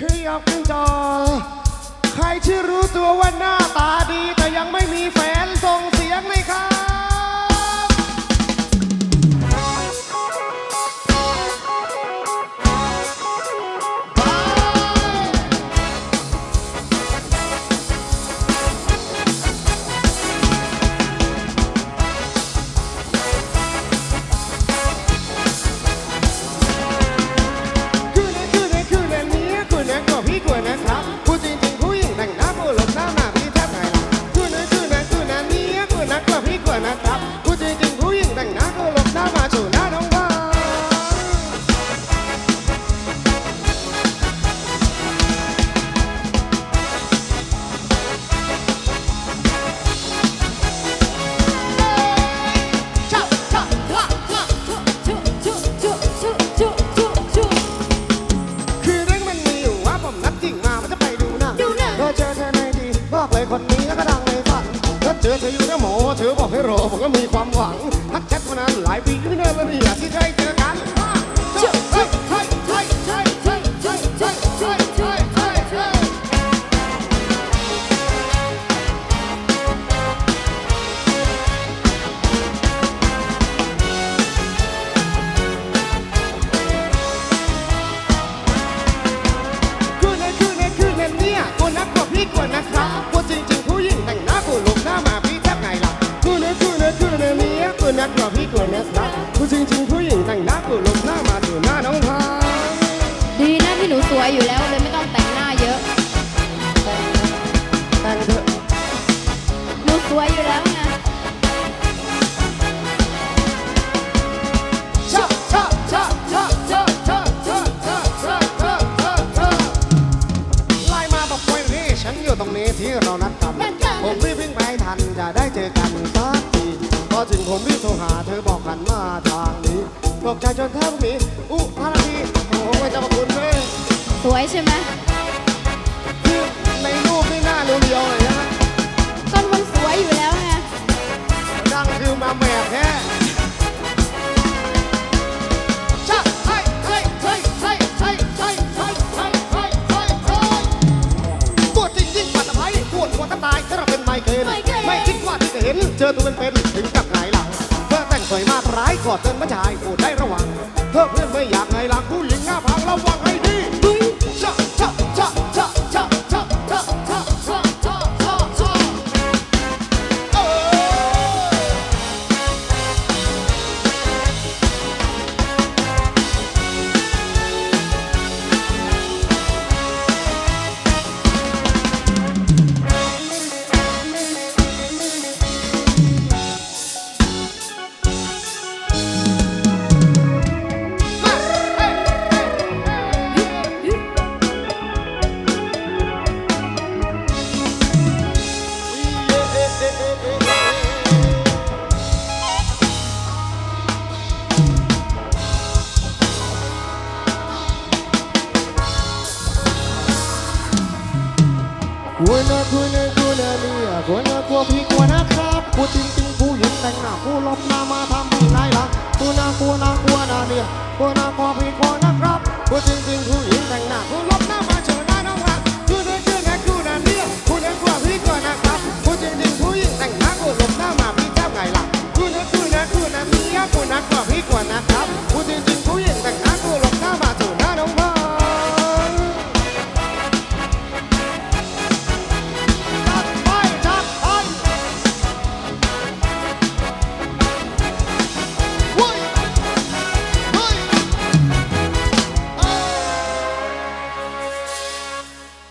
ขยับขึ้นจอ ใครที่รู้ตัวว่าหน้าตาดีแต่ยังไม่มีแฟนส่งเสียงเลยครับ เลยคนนี้แล้วก็ดังในฝันถ้าเจอเธออยู่ในหมอเธอบอกให้รอผมก็มีความหวังทักแชทมานานหลายปีไม่ได้แล้วนี่อยากที่ให้ นี่ยกูนักกว่าพี่กว่านะครับกูจริงจริงๆผู้หญิงแต่งหน้ากูลงหน้ามาสู่หน้าน้องพายดีนะที่หนูสวยอยู่แล้วเลยไม่ต้องแต่งหน้าเยอะ แต่งเถอะหนูสวยอยู่แล้วไงชะชะชะชะชะชะชะชะชะชะชะชะไล่มาบอกไว้นี่ฉันอยู่ตรงนี้ที่เรานัดกันผมรีบวิ่งไปให้ทันจะได้เจอกันสักทีพ อถึงผมรีบโทรหา เธอบอกกันมาทางนี้ตกใจจนแทบหนีอุทานาทีโอ้ยเจ้าพระคุณเว้ยสวยใช่ไหมคือในรูปไม่น่าเรียวๆเลยนะก็มันสวยอยู่แล้วไงดังคือมาแหมกแค่ตายถ้าเราเป็นไมเกินไม่คิดว่าที่จะเห็นเจอตัวเป็นๆถึงกับ อดเตือนผู้ชายโปรดได้ระวังเธอเพื่อนไม่อยาก We're not gonna go to Leah, gonna go pick one up, put in คุณนะคุณนะคุณนะเมียคุณนะกว่าพี่